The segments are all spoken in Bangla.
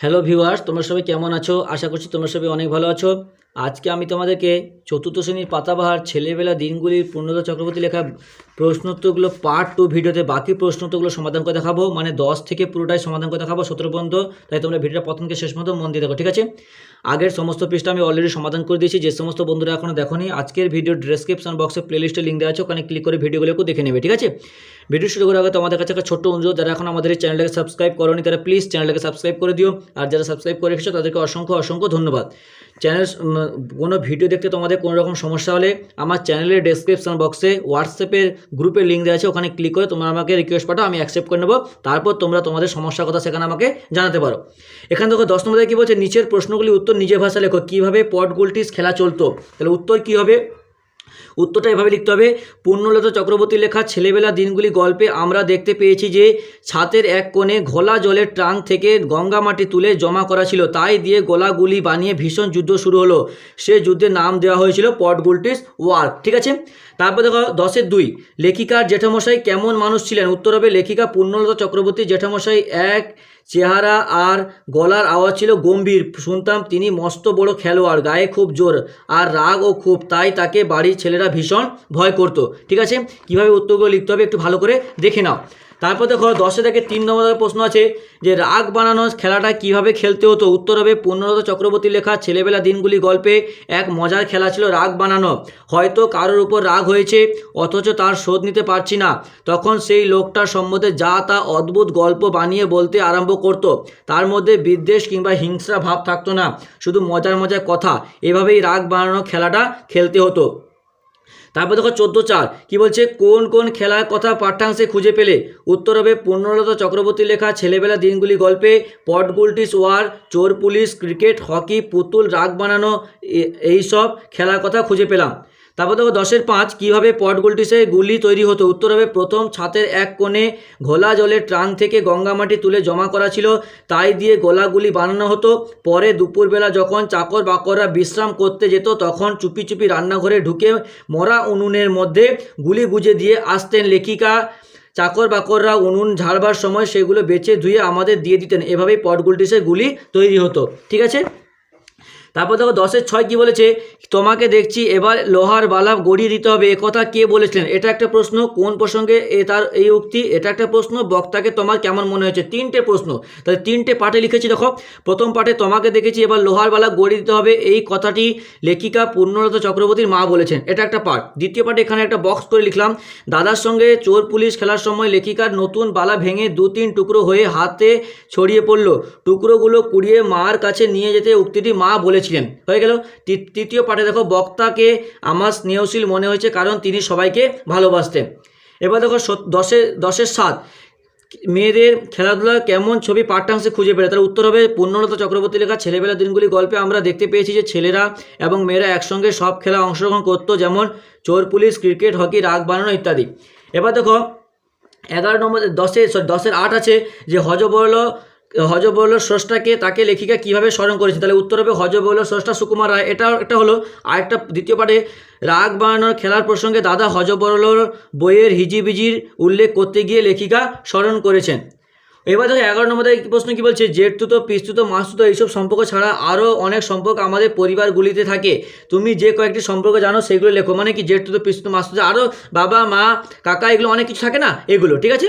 হ্যালো ভিউয়ার্স তোমরা সবাই কেমন আছো? আশা করছি তোমরা সবাই অনেক ভালো আছো। আজকে আমি তোমাদেরকে চতুর্থ শ্রেণির পাতাবাহার ছেলেবেলা দিনগুলির পূর্ণতা চক্রবর্তী লেখা প্রশ্নোত্তরগুলো পার্ট টু ভিডিওতে বাকি প্রশ্নোত্তরগুলো সমাধান করে দেখাবো। মানে দশ থেকে পুরোটাই সমাধান করে দেখাবো সতেরো পর্যন্ত। তাই তোমরা ভিডিওটা প্রথম থেকে শেষ মতো মন দিয়ে দেখো, ঠিক আছে? আগের সমস্ত পৃষ্ঠা আমি অলরেডি সমাধান করে দিয়েছি, যে সমস্ত বন্ধুরা এখনও দেখনি, আজকের ভিডিও ডেসক্রিপশন বক্সে প্লেলিস্টে লিঙ্ক দেওয়া আছে, ওখানে ক্লিক করে ভিডিওগুলোকে দেখে নেবে, ঠিক আছে? ভিডিও শুরু করার আগে তোমাদের কাছে একটা ছোট্ট অনুরোধ, যারা এখন আমাদের এই চ্যানেলটাকে সাবস্ক্রাইব করোনি, তারা প্লিজ চ্যানেলটাকে সাবস্ক্রাইব করে দিও, আর যারা সাবস্ক্রাইব করে রেখেছো, তাদেরকে অসংখ্য অসংখ্য ধন্যবাদ। চ্যানেল কোনো ভিডিও দেখতে তোমাদের কোনো রকম সমস্যা হলে আমার চ্যানেলের ডেসক্রিপশন বক্সে হোয়াটসঅ্যাপের গ্রুপের লিঙ্ক দেওয়া আছে, ওখানে ক্লিক করে তোমরা আমাকে রিকোয়েস্ট পাঠাও, আমি অ্যাকসেপ্ট করে নেব। তারপর তোমরা তোমাদের সমস্যার কথা সেখানে আমাকে জানাতে পারো। এখান থেকে দশ নম্বরে কী বলছে, নিচের প্রশ্নগুলি উত্তর নিজের ভাষা লেখো। কীভাবে পট গুলটিস খেলা চলতো? তাহলে উত্তর কী হবে? উত্তরটা এভাবে লিখতে হবে। পূর্ণলতা চক্রবর্তী লেখা, ছেলেবেলা দিনগুলি গল্পে আমরা দেখতে পেয়েছি যে ছাতের এক কোণে ঘোলা জলের ট্রাঙ্ক থেকে গঙ্গা মাটি তুলে জমা করা ছিল। তাই দিয়ে গোলাগুলি বানিয়ে ভীষণ যুদ্ধ শুরু হলো। সে যুদ্ধের নাম দেওয়া হয়েছিল পটগুলটিস ওয়ার। ঠিক আছে? তারপর দেখো, দশের দুই, লেখিকার জেঠামশাই কেমন মানুষ ছিলেন? উত্তর হবে, লেখিকা পূর্ণলতা চক্রবর্তী জেঠামশাই এক চেহারা আর গলার আওয়াজ ছিল গম্ভীর। শুনতাম তিনি মস্ত বড় খেলোয়াড়, গায়ে খুব জোর আর রাগ ও খুব তাই তাকে বাড়ির ছেলেরা ভীষণ ভয় করতো। ঠিক আছে? কীভাবে উত্তরগুলো লিখতে হবে একটু ভালো করে দেখে নাও। তারপর দেখো দশে থেকে তিন নম্বর প্রশ্ন আছে যে রাগ বানানো খেলাটা কীভাবে খেলতে হতো? উত্তর হবে পূর্ণরত চক্রবর্তী লেখা ছেলেবেলা দিনগুলি গল্পে এক মজার খেলা ছিল রাগ বানানো। হয়তো কারোর উপর রাগ হয়েছে, অথচ তার শোধ নিতে পারছি না। তখন সেই লোকটার সম্বন্ধে যা তা অদ্ভুত গল্প বানিয়ে বলতে আরম্ভ করত। তার মধ্যে বিদ্বেষ কিংবা হিংস্রা ভাব থাকতো না। শুধু মজার মজার কথা। এভাবেই রাগ বানানো খেলাটা খেলতে হতো। তারপর দেখো চোদ্দ চার, কি বলছে? কোন কোন খেলার কথা পাঠ্যাংশে খুঁজে পেলে? উত্তর হবে পূর্ণলতা চক্রবর্তী লেখা, ছেলেবেলা দিনগুলি গল্পে পটগুলটিস ওয়ার চোর পুলিশ, ক্রিকেট, হকি, পুতুল, রাগ বানানো এইসব খেলার কথা খুঁজে পেলাম। তারপর দেখো দশের পাঁচ, কীভাবে পটগুলটিসে গুলি তৈরি হতো? উত্তর হবে প্রথম ছাতের এক কোণে ঘোলা জলের ট্রাং থেকে গঙ্গা মাটি তুলে জমা করা ছিল। তাই দিয়ে গোলাগুলি বানানো হতো। পরে দুপুরবেলা যখন চাকর বাকররা বিশ্রাম করতে যেত, তখন চুপি চুপি রান্নাঘরে ঢুকে মরা উনুনের মধ্যে গুলি গুজে দিয়ে আসতেন লেখিকা। চাকর বাকররা উনুন ঝাড়বার সময় সেগুলো বেছে ধুয়ে আমাদের দিয়ে দিতেন। এভাবেই পটগুলটিসে গুলি তৈরি হতো। ঠিক আছে? তারপর দেখো দশের ছয় কি বলেছে? তোমাকে দেখছি, এবার লোহার বালা গড়িয়ে দিতে হবে। একথা কে বলেছিলেন? এটা একটা প্রশ্ন। কোন প্রসঙ্গে এ তার এই উক্তি? এটা একটা প্রশ্ন। বক্তাকে তোমার কেমন মনে হয়েছে? তিনটে প্রশ্ন। তাহলে তিনটে পাঠে লিখেছি দেখো। প্রথম পাঠে তোমাকে দেখেছি, এবার লোহার বালা গড়িয়ে দিতে হবে। এই কথাটি লেখিকা পূর্ণরত চক্রবর্তীর মা বলেছেন। এটা একটা পাঠ। দ্বিতীয় পাঠে এখানে একটা বক্স করে লিখলাম। দাদার সঙ্গে চোর পুলিশ খেলার সময় লেখিকার নতুন বালা ভেঙে দু তিন টুকরো হয়ে হাতে ছড়িয়ে পড়ল। টুকরোগুলো কুড়িয়ে মার কাছে নিয়ে যেতে উক্তিটি মা বলেছিলেন হয়ে গেল। তৃতীয় পাঠে দেখো বক্তাকে আমার স্নেহশীল মনে হয়েছে কারণ তিনি সবাইকে ভালোবাসতেন। এবার দেখো দশে দশের সাত। মেয়েদের খেলাধুলা কেমন ছবি পাঠ্যাংশে খুঁজে পেলে? তার উত্তর হবে পূর্ণলতা চক্রবর্তী লেখা ছেলেবেলা দিনগুলি গল্পে আমরা দেখতে পেয়েছি যে ছেলেরা এবং মেয়েরা একসঙ্গে সব খেলা অংশগ্রহণ করতো যেমন চোর পুলিশ ক্রিকেট হকি রাগ বানানো ইত্যাদি। এবার দেখো এগারো নম্বর দশে sorry, দশের আট আছে যে হজবরল হজবরল স্রষ্টাকে, তাকে লেখিকা কীভাবে স্মরণ করেছে তাহলে উত্তর হবে হজবরল স্রষ্টা সুকুমার রায়। এটা একটা হলো আরেকটা দ্বিতীয় পাঠে রাগ বানানোর খেলার প্রসঙ্গে দাদা হজবরলর বইয়ের হিজিবিজির উল্লেখ করতে গিয়ে লেখিকা স্মরণ করেছেন। এবার দেখো, এগারো নম্বরে প্রশ্ন কী বলছে? জেঠতুতো, পিস্তুতো, মাসতুতো, এইসব সম্পর্ক ছাড়া আরও অনেক সম্পর্ক আমাদের পরিবারগুলিতে থাকে। তুমি যে কয়েকটি সম্পর্ক জানো, সেগুলো লেখো। মানে কি, জেঠতুতো, পিস্তুতো, মাসতুতো আরও বাবা, মা, কাকা, এগুলো অনেক কিছু থাকে না? এগুলো, ঠিক আছে?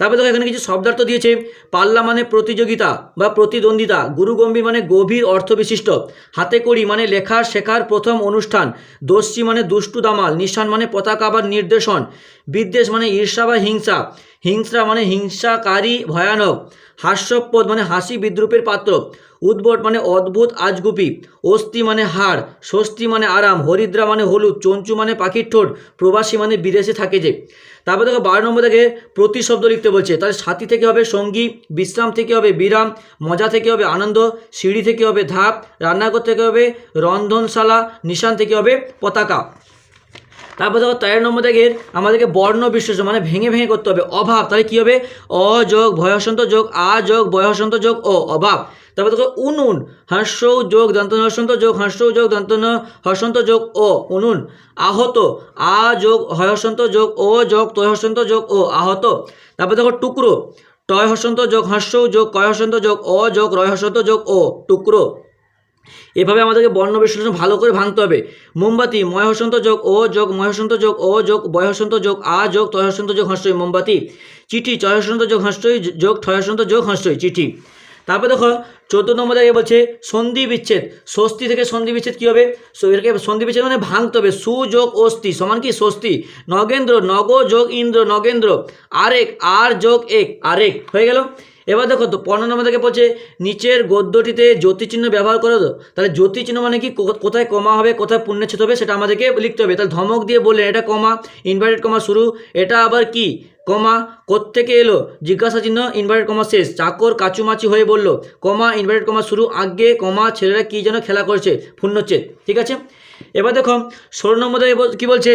তারপরে দেখো এখানে কিছু শব্দার্থ দিয়েছে, পাল্লা মানে প্রতিযোগিতা বা প্রতিদ্বন্দ্বিতা, গুরুগম্ভীর মানে গভীর অর্থবিশিষ্ট, হাতে করি মানে লেখার শেখার প্রথম অনুষ্ঠান, দস্যি মানে দুষ্টু দামাল, নিশান মানে পতাকা বা নির্দেশন, বিদ্বেষ মানে ঈর্ষা বা হিংসা হিংসা মানে হিংসাকারী, ভয়ানক। হাস্যপদ মানে হাসি বিদ্রুপের পাত্র। উদ্ভট মানে অদ্ভুত আজগুপি। অস্থি মানে হাড়। স্বস্তি মানে আরাম। হরিদ্রা মানে হলুদ। চঞ্চু মানে পাখির ঠোঁট। প্রবাসী মানে বিদেশে থাকে যে। তারপর দেখো বারো নম্বর থেকে প্রতিশব্দ লিখতে বলছে। তাহলে সাথী থেকে হবে সঙ্গী, বিশ্রাম থেকে হবে বিরাম, মজা থেকে হবে আনন্দ, সিঁড়ি থেকে হবে ধাপ, রান্নাঘর থেকে হবে রন্ধনশালা, নিশান থেকে হবে পতাকা। তারপর দেখো তেরো নম্বর থেকে আমাদেরকে বর্ণ বিশ্লেষণ মানে ভেঙে ভেঙে করতে হবে। অভাব, তাহলে কী হবে? অ যোগ ভয়সন্ত যোগ আ যোগ বয়সন্ত যোগ ও অভাব। তারপর দেখো উনুন হাস্য যোগ দন্ত হসন্ত যোগ হাস্য যোগ দন্ত হসন্ত যোগ ও উনুন। আহত আ যোগ হয়সন্ত যোগ ও যোগ, তয়সন্ত যোগ ও আহত। তারপর দেখো টুকরো টয় হসন্ত যোগ হস্য যোগ কয় হসন্ত যোগ অ যোগ রয় হসন্ত যোগ ও টুকরো। এভাবে আমাদেরকে বর্ণ বিশ্লেষণ ভালো করে ভাঙতে হবে। মোমবাতি ময় হসন্ত যোগ, ও যোগ ময় হসন্ত যোগ, ও যোগ বয় হসন্ত যোগ, আ যোগ তয় হসন্ত যোগ হস্যই মোমবাতি, চিঠি চয় হসন্ত যোগ হস্যই যোগ ঠয় হসন্ত যোগ হস্যই চিঠি। তারপরে দেখো, চোদ্দ নম্বর জায়গায় বলছে, সন্ধি বিচ্ছেদ। স্বস্তি থেকে সন্ধি বিচ্ছেদ কী হবে? এটাকে সন্ধি বিচ্ছেদ মানে ভাঙতে হবে। সুযোগ অস্তি সমান কি? স্বস্তি নগেন্দ্র, নগ যোগ ইন্দ্র, নগেন্দ্র। আরেক, আর যোগ এক, আরেক। হয়ে গেল? এবার দেখো তো পনেরো নম্বর থেকে বলছে, নিচের গদ্যটিতে জ্যোতিচিহ্ন ব্যবহার করো তো। তাহলে জ্যোতিচিহ্ন মানে কি? কোথায় কমা হবে, কোথায় পুণ্যচ্ছেদ হবে সেটা আমাদেরকে লিখতে হবে। তাহলে ধমক দিয়ে বললেন, এটা কমা ইনভার্টেড কমা শুরু। এটা আবার কি? কমা, কোত্থেকে এলো? জিজ্ঞাসা চিহ্ন ইনভার্টেড কমা শেষ। চাকর কাচুমাচি হয়ে বলল, কমা ইনভার্টেড কমা শুরু। আগে কমা, ছেলেরা কি যেন খেলা করছে, পুণ্যচ্ছেদ। ঠিক আছে? এবার দেখো, ষোলো নম্বর কি বলছে?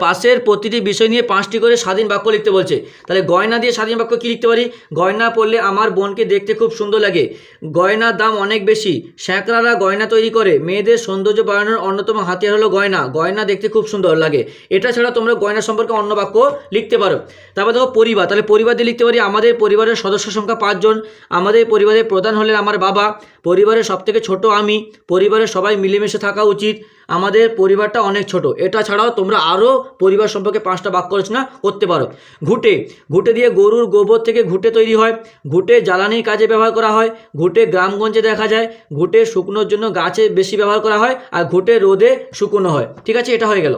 পাশের প্রতিটি বিষয় নিয়ে পাঁচটি করে স্বাধীন বাক্য লিখতে বলছে। তাহলে গয়না দিয়ে স্বাধীন বাক্য কী লিখতে পারি? গয়না পরলে আমার বোনকে দেখতে খুব সুন্দর লাগে। গয়নার দাম অনেক বেশি। স্যাঁকড়ারা গয়না তৈরি করে। মেয়েদের সৌন্দর্য বাড়ানোর অন্যতম হাতিয়ার হলো গয়না। গয়না দেখতে খুব সুন্দর লাগে। এটা ছাড়া তোমরা গয়না সম্পর্কে অন্য বাক্য লিখতে পারো। তারপর দেখো পরিবার। তাহলে পরিবার দিয়ে লিখতে পারি, আমাদের পরিবারের সদস্য সংখ্যা পাঁচজন। আমাদের পরিবারের প্রধান হলেন আমার বাবা। পরিবারের সবথেকে ছোট আমি। পরিবারের সবাই মিলেমিশে থাকা উচিত। আমাদের পরিবারটা অনেক ছোট। এটা ছাড়াও তোমরা আরও পরিবার সম্পর্কে পাঁচটা বাক্য রচনা করতে পারো। ঘুটে। ঘুটে দিয়ে গরুর গোবর থেকে ঘুটে তৈরি হয়। ঘুটে জ্বালানির কাজে ব্যবহার করা হয়। ঘুটে গ্রামগঞ্জে দেখা যায়। ঘুটে শুকনোর জন্য গাছে বেশি ব্যবহার করা হয় আর ঘুটে রোদে শুকনো হয়। ঠিক আছে, এটা হয়ে গেল।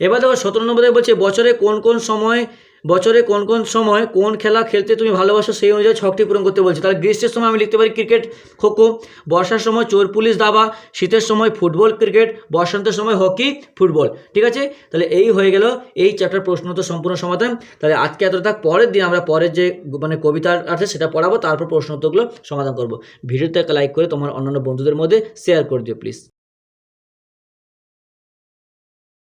এবার দেখো সতেরো নম্বরে বলছে, বছরে কোন কোন সময় বছরে কোন কোন সময় কোন খেলা খেলতে তুমি ভালোবাসো সেই অনুযায়ী ছকটি পূরণ করতে বলছে। তাহলে গ্রীষ্মের সময় আমি লিখতে পারি ক্রিকেট, খোখো, বর্ষার সময় চোর, পুলিশ, দাবা, শীতের সময় ফুটবল, ক্রিকেট বসন্তের সময় হকি, ফুটবল। ঠিক আছে? তাহলে এই হয়ে গেল এই চ্যাপ্টার প্রশ্ন তো সম্পূর্ণ সমাধান। তাহলে আজকে এত থাক পরের দিন আমরা পরের যে মানে কবিতার আছে সেটা পড়াবো, তারপর প্রশ্ন উত্তরগুলো সমাধান করব। ভিডিওতে একটা লাইক করে তোমার অন্যান্য বন্ধুদের মধ্যে শেয়ার করে দিও প্লিজ